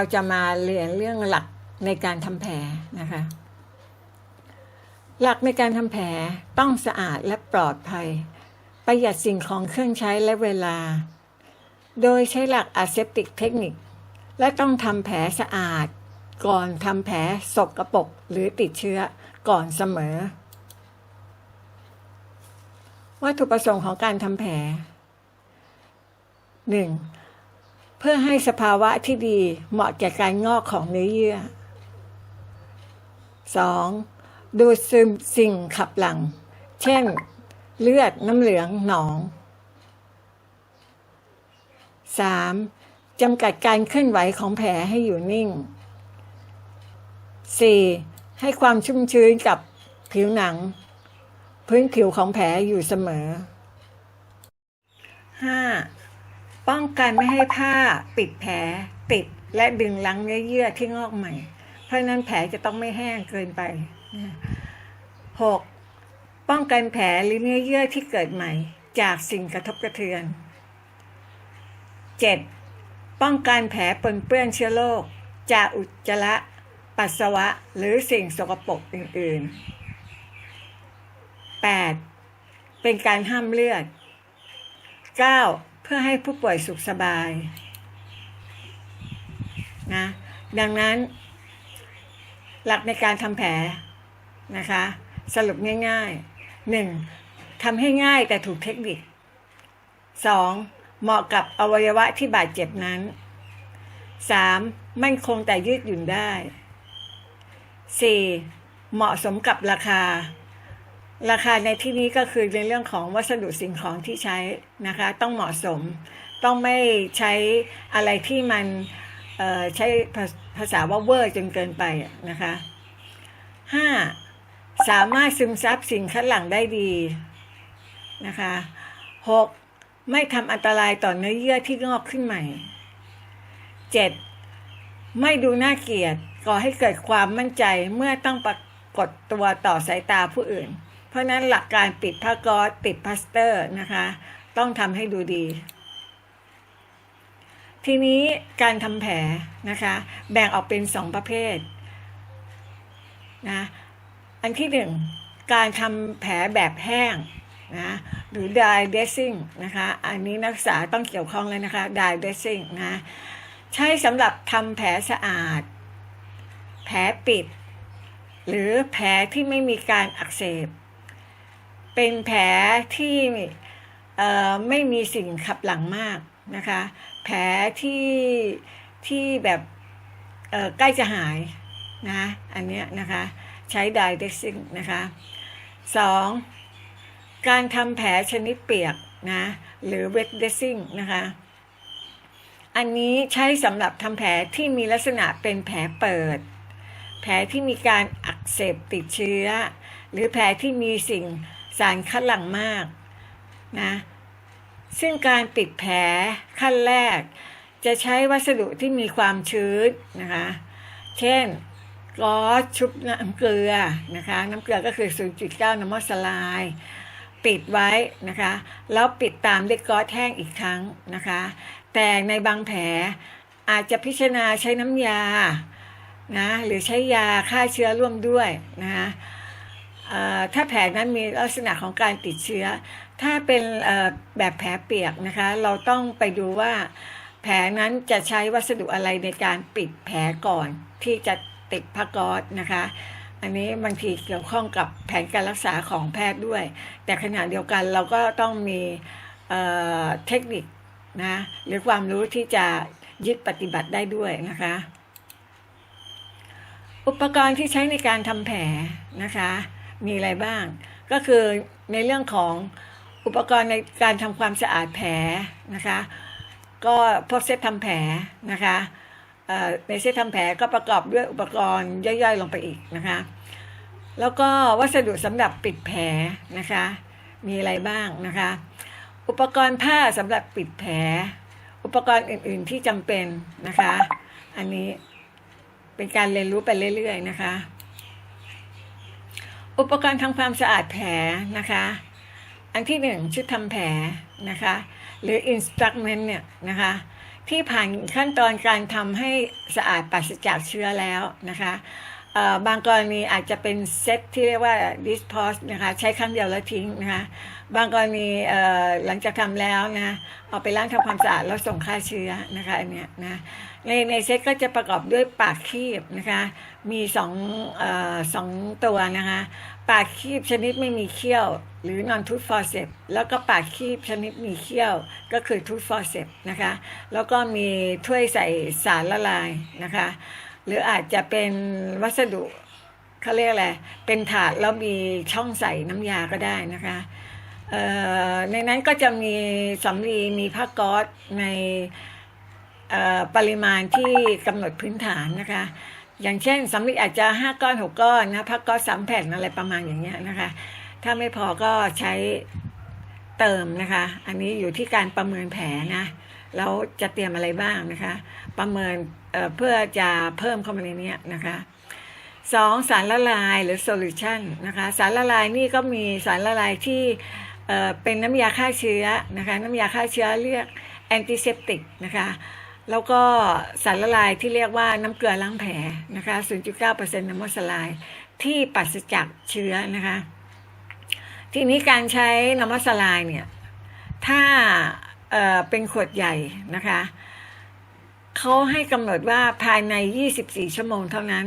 เราจะมาเรียนเรื่องหลักในการทำแผลนะคะ หลักในการทำแผลต้องสะอาดและปลอดภัย ประหยัดสิ่งของเครื่องใช้และเวลา โดยใช้หลักอาเซปติกเทคนิค และต้องทำแผลสะอาด ก่อนทำแผลสกรปรกหรือติดเชื้อก่อนเสมอ วัตถุประสงค์ของการทำแผล 1. เพื่อให้สภาวะที่ดีเหมาะแก่การงอกของเนื้อเยื่อ 2. ดูดซึมสิ่งขับหลัง เช่น เลือดน้ำเหลืองหนอง 3. จำกัดการเคลื่อนไหวของแผลให้อยู่นิ่ง 4. ให้ความชุ่มชื้นกับผิวหนัง พื้นผิวของแผลอยู่เสมอ 5. ป้องกันไม่ให้ผ้าปิดแผลติดและดึงลังเนื้อเยื่อที่งอกใหม่ เพราะนั้นแผลจะต้องไม่แห้งเกินไป 6. ป้องกันแผลหรือเนื้อเยื่อที่เกิดใหม่ จากสิ่งกระทบกระเทือน 7. ป้องกันแผลปนเปื้อนเชื้อโรคจากอุจจาระปัสสาวะหรือสิ่งสกปรกอื่น ๆ 8. เป็นการห้ามเลือด 9. เพื่อให้ผู้ป่วยสุขสบายนะดังนั้น หลักในการทำแผลนะคะ สรุปง่ายๆ 1. ทำให้ง่ายแต่ถูกเทคนิค 2. เหมาะกับอวัยวะที่บาดเจ็บนั้น 3. มั่นคงแต่ยืดหยุ่นได้ 4. เหมาะสมกับราคา ราคาในที่นี้ก็คือในเรื่องของวัสดุสิ่งของที่ใช้นะคะ ต้องเหมาะสม ต้องไม่ใช้อะไรที่มันใช้ภาษาว่าเวอร์จนเกินไปอะนะคะ 5. สามารถซึมซับสิ่งคัดหลั่งได้ดีนะคะ 6. ไม่ทำอันตรายต่อเนื้อเยื่อที่งอกขึ้นใหม่ 7. ไม่ดูน่าเกลียดก่อให้เกิดความมั่นใจเมื่อต้องปรากฏตัวต่อสายตาผู้อื่น เพราะนั้นหลักการปิดผ้าก๊อซติดพลาสเตอร์นะคะ ต้องทำให้ดูดี ทีนี้การทำแผลนะคะ แบ่งออกเป็นสองประเภทนะอันที่หนึ่งการทำแผลแบบแห้งนะหรือ dry dressing นะคะอันนี้นักศึกษาต้องเกี่ยวข้องเลยนะคะ dry dressing นะใช้สำหรับทำแผลสะอาด แผลปิด หรือแผลที่ไม่มีการอักเสบ เป็นแผลที่ไม่มีสิ่งขับหลังมากนะคะ แผลที่ที่แบบใกล้จะหายนะอันเนี้ยนะคะใช้ dye dressing นะคะสองการทำแผลชนิดเปียกนะหรือ wet dressing นะคะอันนี้ใช้สำหรับทำแผลที่มีลักษณะเป็นแผลเปิด แผลที่มีการอักเสบติดเชื้อ หรือแผลที่มีสิ่ง สารคัดหลั่งมากนะซึ่งการปิดแผลขั้นแรก จะใช้วัสดุที่มีความชื้นนะคะ เช่นกอซชุบน้ำเกลือนะคะ น้ำเกลือก็คือ 0.9 น้ำมันสลาย ปิดไว้นะคะ แล้วปิดตามด้วยกอซแห้งอีกครั้งนะคะ แต่ในบางแผลอาจจะพิจารณาใช้น้ำยานะหรือใช้ยาฆ่าเชื้อร่วมด้วยนะคะ ถ้าแผลนั้นมีลักษณะของการติดเชื้อ ถ้าเป็นแบบแผลเปียกนะคะ เราต้องไปดูว่าแผลนั้นจะใช้วัสดุอะไรในการปิดแผลก่อนที่จะติดผ้าก๊อซนะคะ อันนี้บางทีเกี่ยวข้องกับแผนการรักษาของแพทย์ด้วย แต่ขณะเดียวกันเราก็ต้องมีเเทคนิคนะหรือความรู้ที่จะยึดปฏิบัติได้ด้วยนะคะ อุปกรณ์ที่ใช้ในการทำแผลนะคะ มีอะไรบ้าง ก็คือในเรื่องของอุปกรณ์ในการทำความสะอาดแผลนะคะ ก็พวกเซตทำแผลนะคะในเซตทำแผลก็ประกอบด้วยอุปกรณ์ย่อยๆ ลงไปอีกนะคะ แล้วก็วัสดุสำหรับปิดแผลนะคะ มีอะไรบ้างนะคะ อุปกรณ์ผ้าสำหรับปิดแผล อุปกรณ์อื่นๆที่จำเป็นนะคะ อันนี้เป็นการเรียนรู้ไปเรื่อยๆนะคะ อุปกรณ์ทำความสะอาดแผลนะคะ อันที่หนึ่งชุดทำแผลนะคะ หรือ instrument เนี่ยนะคะ ที่ผ่านขั้นตอนการทำให้สะอาดปราศจากเชื้อแล้วนะคะ บางกรณีอาจจะเป็นเซตที่เรียกว่า dispose นะคะใช้ครั้งเดียวแล้วทิ้งนะคะบางกรณีหลังจากทำแล้วนะเอาไปล้างทำความสะอาดแล้วส่งฆ่าเชื้อนะคะอันเนี้ยนะในในเซตก็จะประกอบด้วยปากคีบนะคะมีสองอสองตัวนะคะปากคีบชนิดไม่มีเขี้ยว หรือ non tooth forceps แล้วก็ปากคีบชนิดมีเขี้ยวก็คือ tooth forceps นะคะแล้วก็มีถ้วยใส่สารละลายนะคะ หรืออาจจะเป็นวัสดุเขาเรียกอะไร เป็นถาดแล้วมีช่องใส่น้ำยาก็ได้นะคะในนั้นก็จะมีสำลีมีผ้าก๊อซในปริมาณที่กำหนดพื้นฐานนะคะ อย่างเช่นสำลีอาจจะห้าก้อนหกก้อนนะพักก้อนสามแผ่นอะไรประมาณอย่างเงี้ยนะคะ ถ้าไม่พอก็ใช้เติมนะคะ อันนี้อยู่ที่การประเมินแผลนะ แล้วจะเตรียมอะไรบ้างนะคะ ประเมินเเพื่อจะเพิ่มเข้ามาในนี้นะคะสองสารละลายหรือโซลูชันนะคะสารละลายนี่ก็มีสารละลายที่เเป็นน้ำยาฆ่าเชื้อนะคะน้ำยาฆ่าเชื้อเรียกแอนติเซปติกนะคะแล้วก็สารละลายที่เรียกว่าน้ำเกลือล้างแผลนะคะ0.9%น้ำมันสลายที่ปราศจากเชื้อนะคะทีนี้การใช้น้ำมันสลายเนี่ยถ้า เป็นขวดใหญ่นะคะเขาให้กำหนดว่าภายใน 24 ชั่วโมงเท่านั้น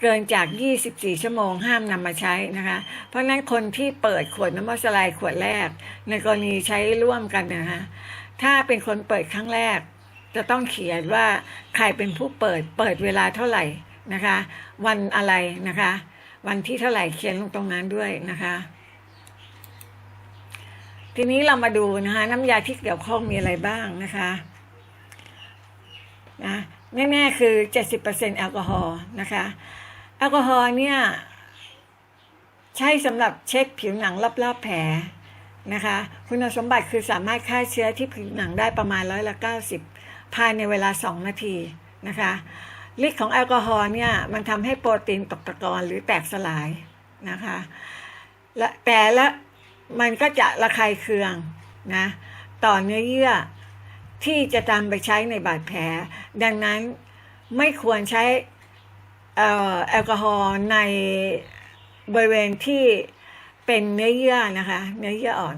เกินจาก 24 ชั่วโมงห้ามนำมาใช้นะคะ เพราะฉะนั้นคนที่เปิดขวดน้ำมันสลายขวดแรก ในกรณีใช้ร่วมกันนะคะถ้าเป็นคนเปิดครั้งแรก จะต้องเขียนว่าใครเป็นผู้เปิดเปิดเวลาเท่าไหร่นะคะ วันอะไรนะคะ วันที่เท่าไหร่เขียนลงตรงนั้นด้วยนะคะ ทีนี้เรามาดูนะคะน้ำยาที่เกี่ยวข้องมีอะไรบ้างนะคะนะแน่ๆคือ 70%แอลกอฮอล์นะคะแอลกอฮอล์เนี่ยใช้สำหรับเช็ดผิวหนังรอบๆแผลนะคะ คุณสมบัติคือสามารถฆ่าเชื้อที่ผิวหนังได้ประมาณร้อยละ90ภายในเวลา 2 นาทีนะคะฤทธิ์ของแอลกอฮอล์เนี่ยมันทำให้โปรตีนตกตะกอนหรือแตกสลายนะคะและแต่ละ มันก็จะระคายเคืองนะต่อเนื้อเยื่อที่จะนำไปใช้ในบาดแผล ดังนั้นไม่ควรใช้เอ่อแอลกอฮอล์ในบริเวณที่เป็นเนื้อเยื่อนะคะ เนื้อเยื่ออ่อน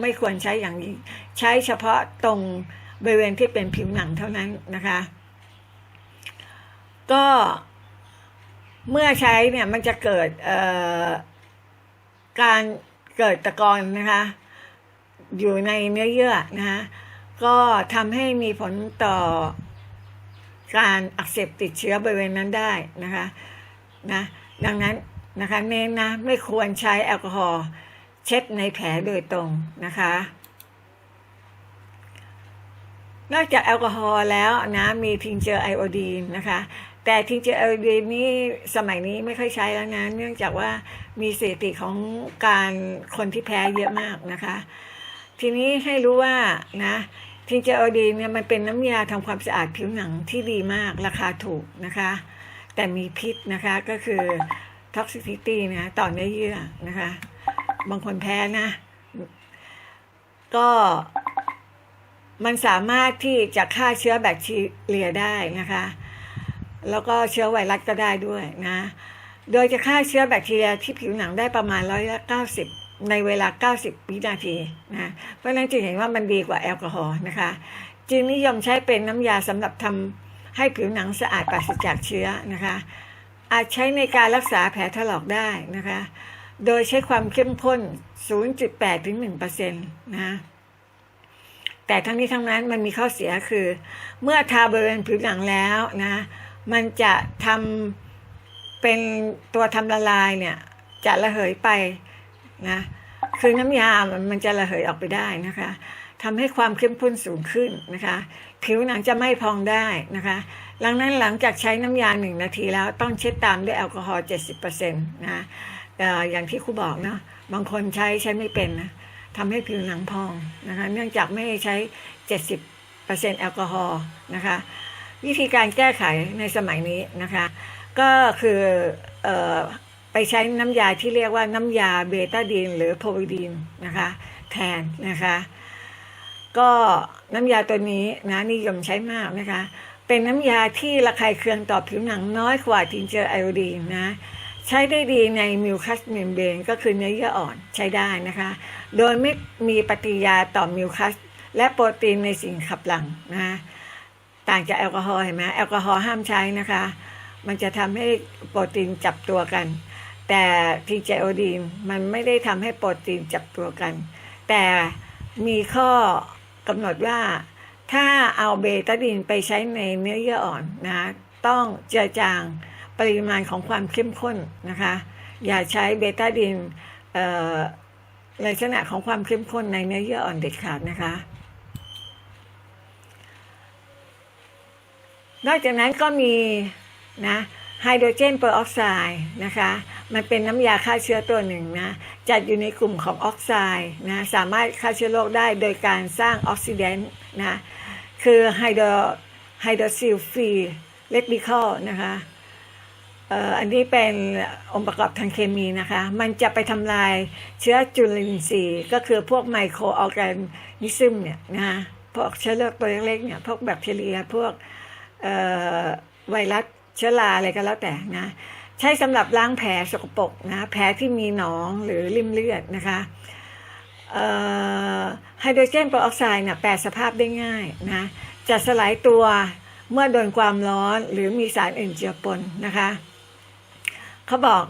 ไม่ควรใช้อย่างนี้ใช้เฉพาะตรงบริเวณที่เป็นผิวหนังเท่านั้นนะคะ ก็เมื่อใช้เนี่ยมันจะเกิดเอ่อการ เกิดตะกอนนะคะอยู่ในเนื้อเยื่อนะคะก็ทำให้มีผลต่อการอักเสบติดเชื้อบริเวณนั้นได้นะคะนะดังนั้นนะคะเน้นนะไม่ควรใช้แอลกอฮอล์เช็ดในแผลโดยตรงนะคะ นอกจากแอลกอฮอล์แล้วนะมีทิงเจอไอโอดีนนะคะ แต่ทิงเจอร์ไอโอดีนี่สมัยนี้ไม่ค่อยใช้แล้วนะเนื่องจากว่ามีสถิติของการคนที่แพ้เยอะมากนะคะ ทีนี้ให้รู้ว่านะทิงเจอร์ไอโอดีเนี่ยมันเป็นน้ำยาทำความสะอาดผิวหนังที่ดีมากราคาถูกนะคะ แต่มีพิษนะคะก็คือ toxicity นะต่อเนื้อเยื่อนะคะ บางคนแพ้นะ ก็มันสามารถที่จะฆ่าเชื้อแบคทีเรียได้นะคะ แล้วก็เชื้อไวรัสก็ได้ด้วยนะ โดยจะฆ่าเชื้อแบคทีเรียที่ผิวหนังได้ประมาณร้อยละเก้าสิบในเวลา 90 วินาทีนะ เพราะฉะนั้นจึงเห็นว่ามันดีกว่าแอลกอฮอล์นะคะ จึงนิยมใช้เป็นน้ำยาสำหรับทำให้ผิวหนังสะอาดปราศจากเชื้อนะคะ อาจใช้ในการรักษาแผลถลอกได้นะคะ โดยใช้ความเข้มข้น 0.8ถึง1%นะ แต่ทั้งนี้ทั้งนั้นมันมีข้อเสียคือ เมื่อทาบริเวณผิวหนังแล้วนะ มันจะทำเป็นตัวทำละลายเนี่ย จะระเหยไปนะคือน้ำยามันมันจะระเหยออกไปได้นะคะทำให้ความเข้มข้นสูงขึ้นนะคะ ผิวหนังจะไม่พองได้นะคะหลังนั้นหลังจากใช้น้ำยาหนึ่งนาทีแล้วต้องเช็ดตามด้วยแอลกอฮอล์70%นะเปอ่ออย่างที่ครูบอกเนาะบางคนใช้ใช้ไม่เป็นนะทำให้ผิวหนังพองนะคะ เนื่องจากไม่ใช้70%แอลกอฮอล์นะคะ วิธีการแก้ไขในสมัยนี้นะคะ ก็คือออไปใช้น้ำยาที่เรียกว่าน้ำยาเบต้าดีนหรือโพวิดีนนะคะแทนนะคะก็น้ำยาตัวนี้นะนิยมใช้มากนะคะ เป็นน้ำยาที่ระคายเคืองต่อผิวหนังน้อยกว่าทินเจอร์ไอโอดีนนะใช้ได้ดีในมิวคัสเมมเบนก็คือเนื้อเยื่ออ่อนใช้ได้นะคะ โดยไม่มีปฏิกิริยาต่อมิวคัสและโปรตีนในสิ่งขับหลังนะะ ต่างจากแอลกอฮอล์เห็นไหมแอลกอฮอล์ห้ามใช้นะคะ มันจะทำให้โปรตีนจับตัวกัน แต่ทีเจโอดีนมันไม่ได้ทำให้โปรตีนจับตัวกัน แต่มีข้อกำหนดว่าถ้าเอาเบตาดีนไปใช้ในเนื้อเยื่ออ่อนนะต้องเจือจางปริมาณของความเข้มข้นนะคะ อย่าใช้เบตาดีนเอ่อลักษณะของความเข้มข้นในเนื้อเยื่ออ่อนเด็ดขาดนะคะ นอกจากนั้นก็มีนะไฮโดรเจนเปอร์ออกไซด์นะคะ มันเป็นน้ำยาฆ่าเชื้อตัวหนึ่งนะ จัดอยู่ในกลุ่มของออกไซด์นะ สามารถฆ่าเชื้อโรคได้โดยการสร้างออกซิแดนต์นะ คือไฮโดรไฮโดรซิลฟีเลติคอลนะคะอันนี้เป็นองค์ประกอบทางเคมีนะคะ มันจะไปทำลายเชื้อจุลินทรีย์ ก็คือพวกไมโครออร์แกนิซึมเนี่ยนะพวกเชื้อโรคตัวเล็กๆเนี่ย พวกแบคทีเรีย พวก ไวรัสเชื้อราอะไรก็แล้วแต่นะใช้สำหรับล้างแผลสกปรกนะแผลที่มีหนองหรือริ่มเลือดนะคะไฮโดรเจนเปอร์ออกไซด์เนี่ยแปรสภาพได้ง่ายนะจะสลายตัวเมื่อโดนความร้อนหรือมีสารอื่นเจือปนนะคะเขาบอก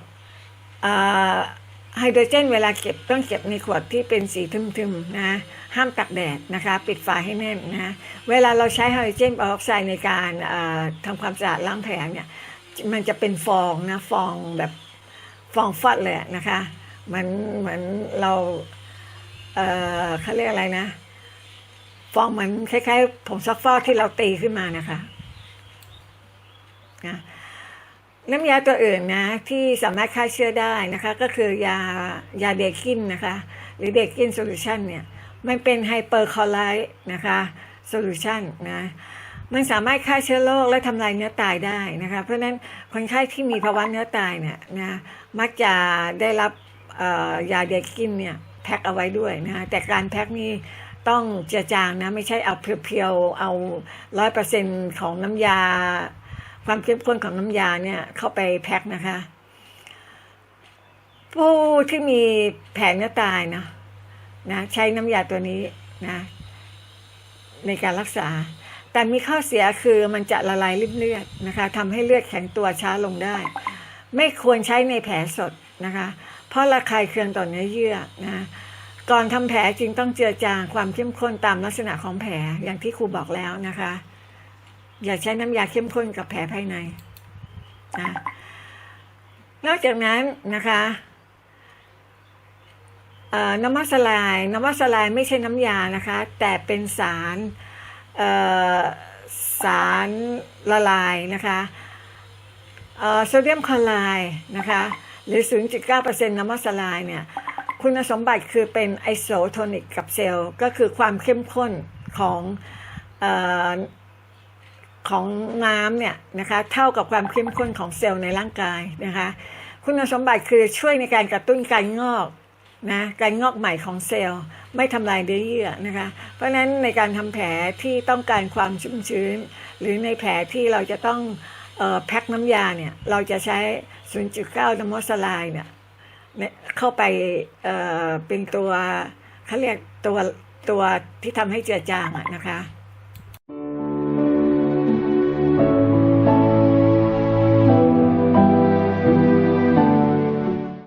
ไฮโดรเจนเวลาเก็บต้องเก็บในขวดที่เป็นสีทึมๆนะ ห้ามตักแดดนะคะปิดฝาให้แน่นนะเวลาเราใช้ไฮโดรเจนเปอร์ออกไซด์ในการทำความสะอาดล้างแผลเนี่ยมันจะเป็นฟองนะฟองแบบฟองฟัดเลยนะคะเหมือนเหมือนเราเอ่อเขาเรียกอะไรนะ ฟองเหมือนคล้ายๆผงซักฟอกที่เราตีขึ้นมานะคะนะน้ำยาตัวอื่นนะที่สามารถฆ่าเชื้อได้นะคะ ก็คือยายาเดกินนะคะ หรือเดกินโซลูชันเนี่ย มันเป็นไฮเปอร์คอไลท์นะคะโซลูชันนะมันสามารถฆ่าเชื้อโรคและทำลายเนื้อตายได้นะคะ เพราะฉะนั้นคนไข้ที่มีภาวะเนื้อตายเนี่ยนะมักจะได้รับยาเดกินเนี่ยแพ็คเอาไว้ด้วยนะแต่การแพ็คนี่ต้องเจือจางนะไม่ใช่เอาเพียวๆเอาร้อยเปอร์เซ็นของน้ำยา ความเข้มข้นของน้ำยาเนี่ยเข้าไปแพ็คนะคะ ผู้ที่มีแผลเนื้อตายนะ นะใช้น้ำยาตัวนี้นะในการรักษา แต่มีข้อเสียคือมันจะละลายริมเลือดนะคะทำให้เลือดแข็งตัวช้าลงได้ ไม่ควรใช้ในแผลสดนะคะ เพราะระคายเคืองต่อเนื้อเยื่อนะก่อนทำแผลจึงต้องเจือจางความเข้มข้นตามลักษณะของแผลอย่างที่ครูบอกแล้วนะคะ อย่าใช้น้ำยาเข้มข้นกับแผลภายในนะนอกจากนั้นนะคะ น้ำมันสลายน้ำมันสลายไม่ใช่น้ำยานะคะ แต่เป็นสารสารละลายนะคะโซเดียมคลอไรด์นะคะหรือ 0.9%น้ำมันสลายเนี่ยคุณสมบัติคือเป็นไอโซโทนิกกับเซลล์ก็คือความเข้มข้นของอของน้ำเนี่ยนะคะเท่ากับความเข้มข้นของเซลล์ในร่างกายนะคะคุณสมบัติคือช่วยในการกระตุ้นการงอก นะการงอกใหม่ของเซลล์ไม่ทำลายเนื้อเยื่อนะคะ เพราะฉะนั้นในการทำแผลที่ต้องการความชุ่มชื้น หรือในแผลที่เราจะต้องแพ็คน้ำยาเนี่ยเราจะใช้ 0.9น้ำมอสลายเนี่ยเข้าไปเเป็นตัวเขาเรียกตัวตัวที่ทำให้เจือจางอะนะคะ